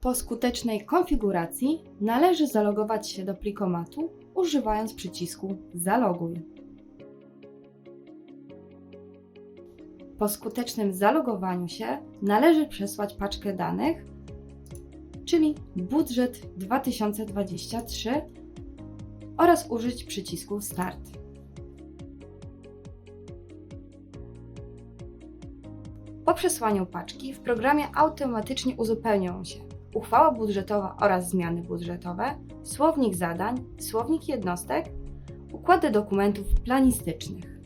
Po skutecznej konfiguracji należy zalogować się do plikomatu używając przycisku Zaloguj. Po skutecznym zalogowaniu się należy przesłać paczkę danych, czyli budżet 2023 oraz użyć przycisku Start. Po przesłaniu paczki w programie automatycznie uzupełnią się uchwała budżetowa oraz zmiany budżetowe, słownik zadań, słownik jednostek, układy dokumentów planistycznych.